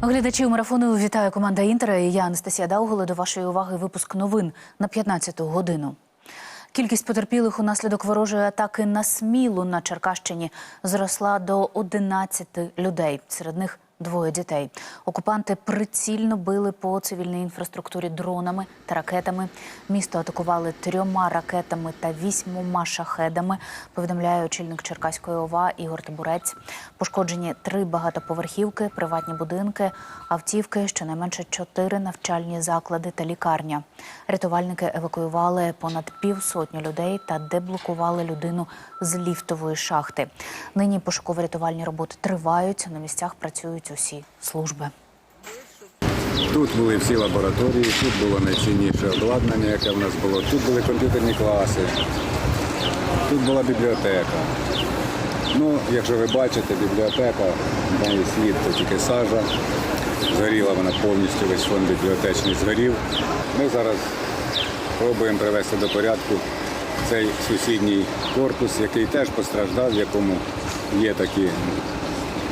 Глядачів марафону вітає команда Інтера. І я Анастасія Даугола. До вашої уваги випуск новин на 15-ту годину. Кількість потерпілих унаслідок ворожої атаки на Смілу на Черкащині зросла до 11 людей. Серед них двоє дітей. Окупанти прицільно били по цивільній інфраструктурі дронами та ракетами. Місто атакували трьома ракетами та вісьмома шахедами. Повідомляє очільник Черкаської ОВА Ігор Табурець. Пошкоджені три багатоповерхівки, приватні будинки, автівки, щонайменше чотири навчальні заклади та лікарня. Рятувальники евакуювали понад півсотні людей та деблокували людину з ліфтової шахти. Нині пошуково-рятувальні роботи тривають. На місцях працюють усі служби. Тут були всі лабораторії, тут було найчинніше обладнання, яке в нас було. Тут були комп'ютерні класи, тут була бібліотека. Ну, якщо ви бачите, бібліотека, неї слід то тільки сажа. Згоріла вона повністю, весь фонд бібліотечний згорів. Ми зараз пробуємо привести до порядку цей сусідній корпус, який теж постраждав, в якому є такі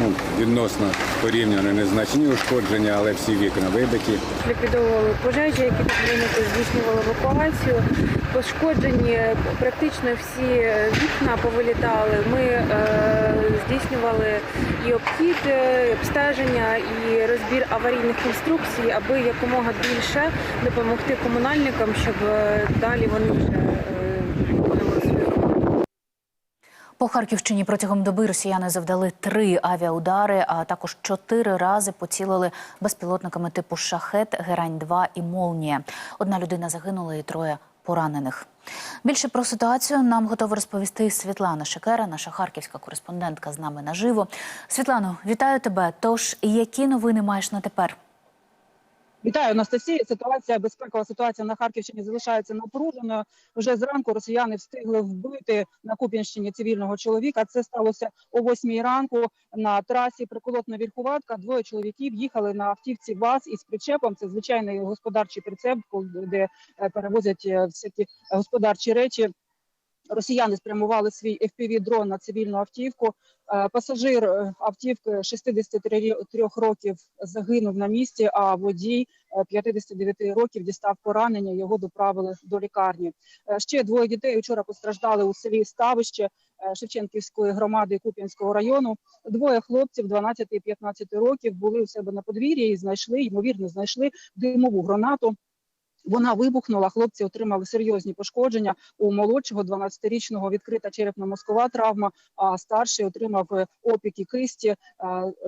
ну, відносно порівняно незначні ушкодження, але всі вікна вибиті. ліквідовували пожежі, які тут виникли, здійснювали евакуацію. Пошкоджені практично всі вікна повилітали. Ми е, здійснювали і обхід, е, і обстеження, і розбір аварійних конструкцій, аби якомога більше допомогти комунальникам, щоб е, далі вони вже е, виконували свою роботу. По Харківщині протягом доби росіяни завдали три авіаудари, а також чотири рази поцілили безпілотниками типу шахет, герань 2 і молнія. Одна людина загинула і троє поранених. Більше про ситуацію нам готова розповісти Світлана Шекера, наша харківська кореспондентка з нами наживо. Світлано, вітаю тебе. Тож які новини маєш на тепер? Вітаю, Анастасія. Ситуація безпекова ситуація на Харківщині залишається напруженою. Вже зранку росіяни встигли вбити на Куп'янщині цивільного чоловіка. Це сталося о 8 ранку на трасі приколотна вірхуватка. Двоє чоловіків їхали на автівці ВАЗ із причепом. Це звичайний господарчий прицеп, де е, перевозять е, всякі господарчі речі. Росіяни спрямували свій fpv дрон на цивільну автівку. Е, Пасажир е, автівки 63 років загинув на місці, а водій е, 59 років дістав поранення. Його доправили до лікарні. Е, Ще двоє дітей вчора постраждали у селі Ставище е, Шевченківської громади Куп'янського району. Двоє хлопців 12 і 15 років були у себе на подвір'ї і знайшли, ймовірно, знайшли димову гранату. Вона вибухнула. Хлопці отримали серйозні пошкодження. У молодшого 12-річного відкрита черепно-мозкова травма, а старший отримав е, опіки кисті.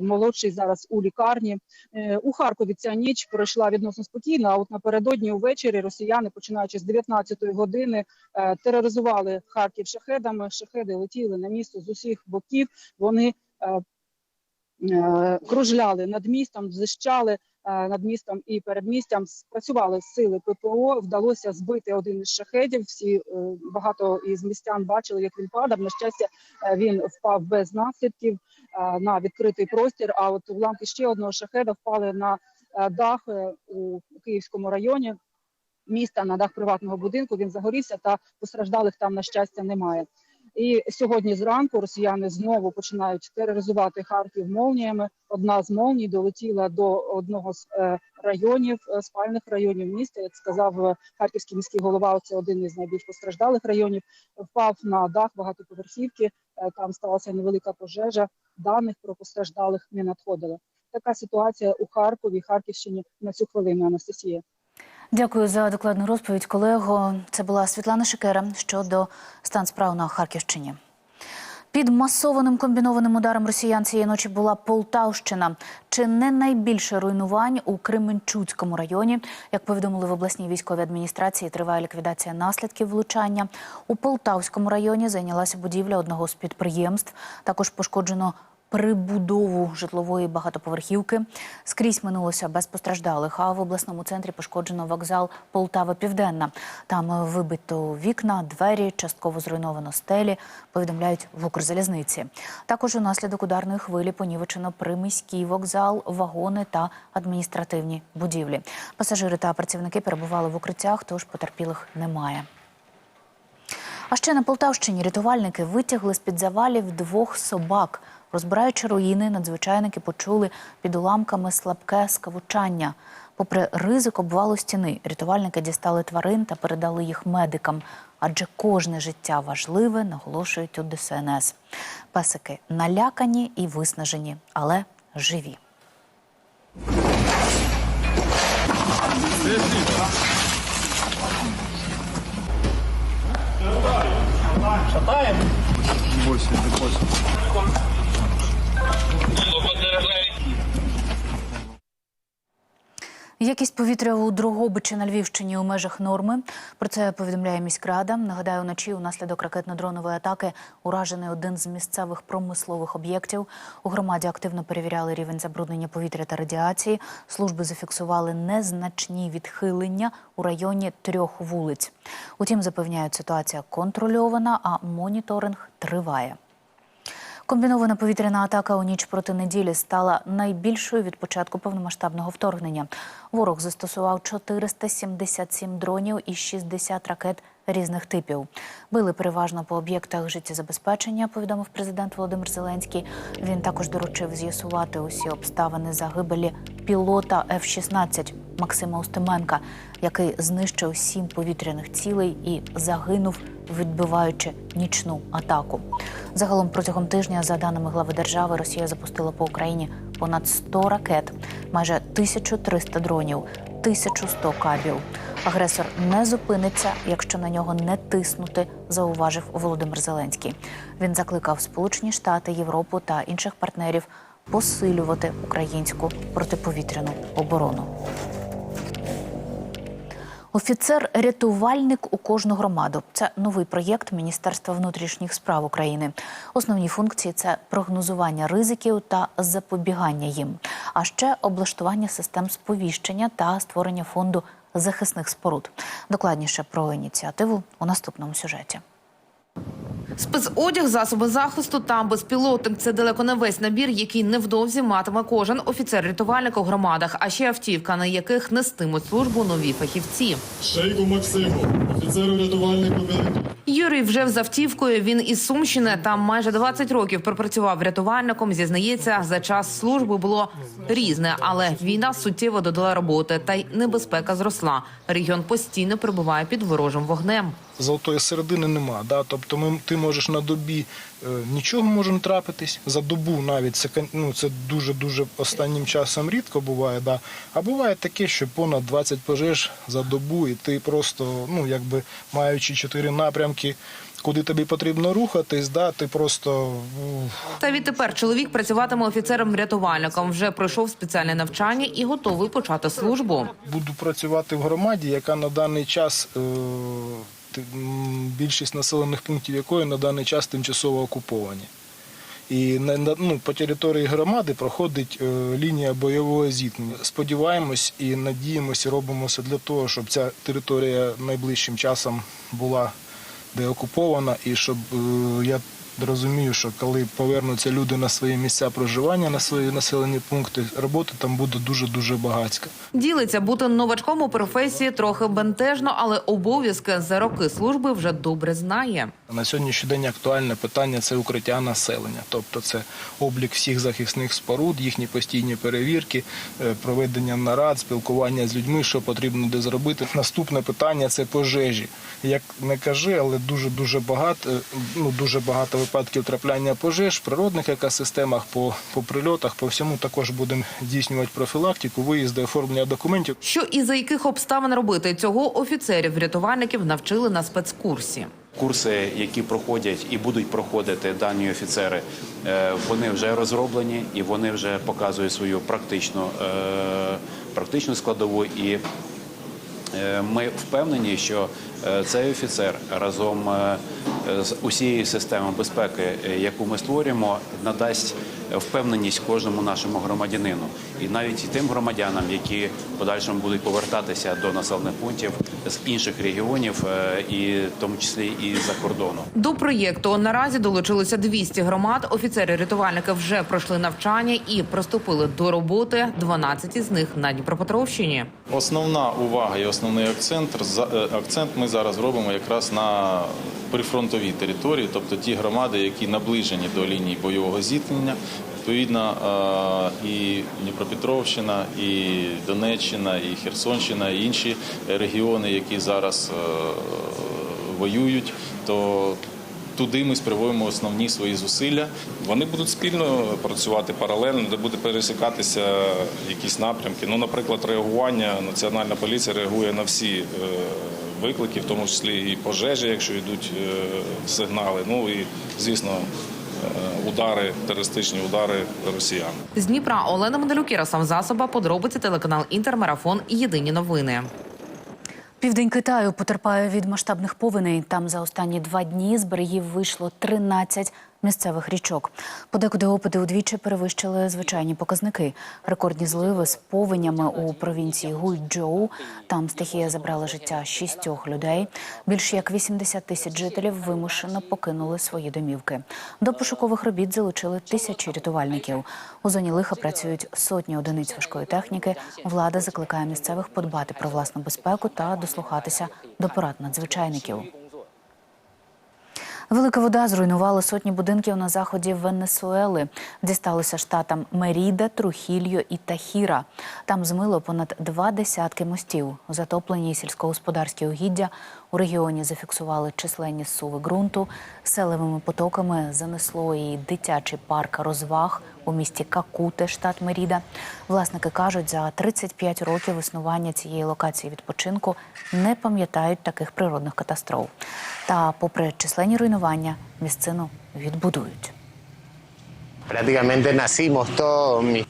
Молодший зараз у лікарні. Е, У Харкові ця ніч пройшла відносно спокійно. А от напередодні увечері росіяни, починаючи з 19-ї години, е, тероризували Харків шахедами. Шахеди летіли на місто з усіх боків. Вони кружляли над містом, зищали над містом і передмістям. Спрацювали сили ППО. Вдалося збити один із шахедів. Всі е, багато із містян бачили, як він падав. На щастя, е, він впав без наслідків е, на відкритий простір. А от уламки ще одного шахеда впали на е, дах е, у Київському районі. Міста на дах приватного будинку він загорівся, та постраждалих там на щастя немає. І сьогодні зранку росіяни знову починають тероризувати Харків молніями. Одна з молній долетіла до одного з е, районів, е, спальних районів міста. Як сказав е, харківський міський голова, це один із найбільш постраждалих районів. Впав на дах багатоповерхівки. Там сталася невелика пожежа. Даних про постраждалих не надходило. Така ситуація у Харкові, Харківщині на цю хвилину. Анастасія. Дякую за докладну розповідь, колего. Це була Світлана Шекера щодо стан справ на Харківщині. Під масованим комбінованим ударом росіян цієї ночі була Полтавщина. Чи не найбільше руйнувань у Кременчуцькому районі? Як повідомили в обласній військовій адміністрації, триває ліквідація наслідків влучання. У Полтавському районі зайнялася будівля одного з підприємств. Також пошкоджено прибудову житлової багатоповерхівки. Скрізь минулося без постраждалих. А в обласному центрі пошкоджено вокзал Полтава Південна. Там вибито вікна, двері, частково зруйновано стелі. Повідомляють в Укрзалізниці. Також унаслідок ударної хвилі понівечено приміський вокзал, вагони та адміністративні будівлі. Пасажири та працівники перебували в укриттях, тож потерпілих немає. А ще на Полтавщині рятувальники витягли з-під завалів двох собак. Розбираючи руїни, надзвичайники почули під уламками слабке скавучання. Попри ризик обвалу стіни, рятувальники дістали тварин та передали їх медикам. Адже кожне життя важливе, наголошують у ДСНС. Песики налякані і виснажені, але живі. Якість повітря у Дрогобичі на Львівщині у межах норми. Про це повідомляє міськрада. Нагадаю, вночі унаслідок ракетно-дронової атаки уражений один з місцевих промислових об'єктів. У громаді активно перевіряли рівень забруднення повітря та радіації. Служби зафіксували незначні відхилення у районі трьох вулиць. Утім, запевняють, ситуація контрольована, а моніторинг триває. Комбінована повітряна атака у ніч проти неділі стала найбільшою від початку повномасштабного вторгнення. Ворог застосував 477 дронів і 60 ракет різних типів. Били переважно по об'єктах життєзабезпечення, повідомив президент Володимир Зеленський. Він також доручив з'ясувати усі обставини загибелі пілота F-16 Максима Устименка, який знищив сім повітряних цілей і загинув, відбиваючи нічну атаку. Загалом протягом тижня, за даними глави держави, Росія запустила по Україні понад 100 ракет, майже 1300 дронів, 1100 кабів. Агресор не зупиниться, якщо на нього не тиснути, зауважив Володимир Зеленський. Він закликав Сполучені Штати, Європу та інших партнерів посилювати українську протиповітряну оборону. Офіцер-рятувальник у кожну громаду це новий проєкт Міністерства внутрішніх справ України. Основні функції це прогнозування ризиків та запобігання їм, а ще облаштування систем сповіщення та створення фонду захисних споруд. Докладніше про ініціативу у наступному сюжеті. Спецодяг, засоби захисту та безпілотник це далеко не весь набір, який невдовзі матиме кожен офіцер-рятувальник у громадах, а ще автівка, на яких нестимуть службу нові фахівці. Шейку Максиму, офіцеру рятувальнику. Юрій вже з автівкою. Він із Сумщини. Там майже 20 років пропрацював рятувальником. Зізнається, за час служби було різне, але війна суттєво додала роботи, та й небезпека зросла. Регіон постійно перебуває під ворожим вогнем. Золотої середини нема. Да? Тобто ми, ти можеш на добі е, нічого може не трапитись, за добу навіть це, ну, це дуже-дуже останнім часом рідко буває. Да? А буває таке, що понад 20 пожеж за добу, і ти просто, ну, якби маючи чотири напрямки, куди тобі потрібно рухатись, да? ти просто Та відтепер чоловік працюватиме офіцером-рятувальником. Вже пройшов спеціальне навчання і готовий почати службу. буду працювати в громаді, яка на даний час. Е- Більшість населених пунктів якої на даний час тимчасово окуповані. І ну, по території громади проходить е, лінія бойового зіткнення. Сподіваємось і надіємося, робимо все для того, щоб ця територія найближчим часом була деокупована, і щоб е, я розумію, що коли повернуться люди на свої місця проживання, на свої населені пункти, роботи там буде дуже дуже багатська. Ділиться бути новачком у професії трохи бентежно, але обов'язки за роки служби вже добре знає. На сьогоднішній день актуальне питання це укриття населення, тобто це облік всіх захисних споруд, їхні постійні перевірки, е, проведення нарад, спілкування з людьми, що потрібно де зробити. Наступне питання це пожежі. Як не кажи, але дуже дуже багато, е, ну дуже багато випадків трапляння пожеж в природних екосистемах, по, по прильотах, по всьому також будемо здійснювати профілактику, виїзди, оформлення документів. Що і за яких обставин робити цього офіцерів-рятувальників навчили на спецкурсі. Курси, які проходять і будуть проходити дані офіцери, е, вони вже розроблені і вони вже показують свою практичну, е, практичну складову. І ми впевнені, що е, цей офіцер разом е, з усією системою безпеки, е, яку ми створюємо, надасть впевненість кожному нашому громадянину, і навіть і тим громадянам, які в подальшому будуть повертатися до населених пунктів, з інших регіонів, е, і в тому числі і за кордону. До проєкту наразі долучилося 200 громад. Офіцери-рятувальники вже пройшли навчання і приступили до роботи. 12 із них на Дніпропетровщині. Основна увага і основний акцент за- е, акцент ми зараз робимо якраз на прифронтовій території, тобто ті громади, які наближені до лінії бойового зіткнення. Відповідно, е, і Дніпропетровщина, і Донеччина, і Херсонщина, і інші регіони, які зараз е, воюють, то туди ми спрямуємо основні свої зусилля. Вони будуть спільно працювати паралельно, де буде пересікатися якісь напрямки. Ну, наприклад, реагування Національна поліція реагує на всі е, виклики, в тому числі і пожежі, якщо йдуть сигнали. Ну і звісно, удари, терористичні удари росіян. З Дніпра Олена Медалюк, Ярослав Засоба, подробиці телеканал Інтермарафон. Єдині новини. Південь Китаю потерпає від масштабних повеней. Там за останні два дні з берегів вийшло 13 місцевих річок. Подекуди опади удвічі перевищили звичайні показники. Рекордні зливи з повенями у провінції Гуйчжоу. Там стихія забрала життя шістьох людей. Більш як 80 тисяч жителів вимушено покинули свої домівки. До пошукових робіт залучили тисячі рятувальників. У зоні лиха працюють сотні одиниць важкої техніки. Влада закликає місцевих подбати про власну безпеку та дослухатися до порад надзвичайників. Велика вода зруйнувала сотні будинків на заході Венесуели. Дісталося штатам Меріда, Трухільо і Тахіра. Там змило понад два десятки мостів. Затоплені сільськогосподарські угіддя у регіоні зафіксували численні суви ґрунту. Селевими потоками занесло і дитячий парк розваг у місті Какуте, штат Меріда. Власники кажуть, за 35 років існування цієї локації відпочинку не пам'ятають таких природних катастроф. Та, попри численні руйнування, місцину відбудують.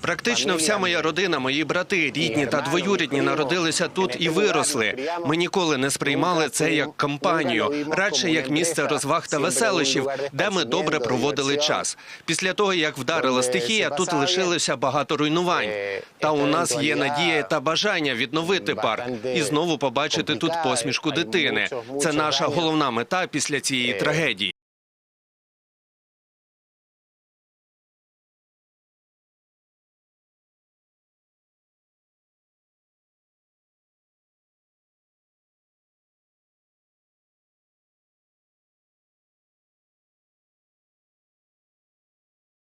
Практично вся моя родина, мої брати, рідні та двоюрідні народилися тут і виросли. Ми ніколи не сприймали це як компанію, радше як місце розваг та веселищів, де ми добре проводили час. Після того як вдарила стихія, тут лишилося багато руйнувань. Та у нас є надія та бажання відновити парк і знову побачити тут посмішку дитини. Це наша головна мета після цієї трагедії.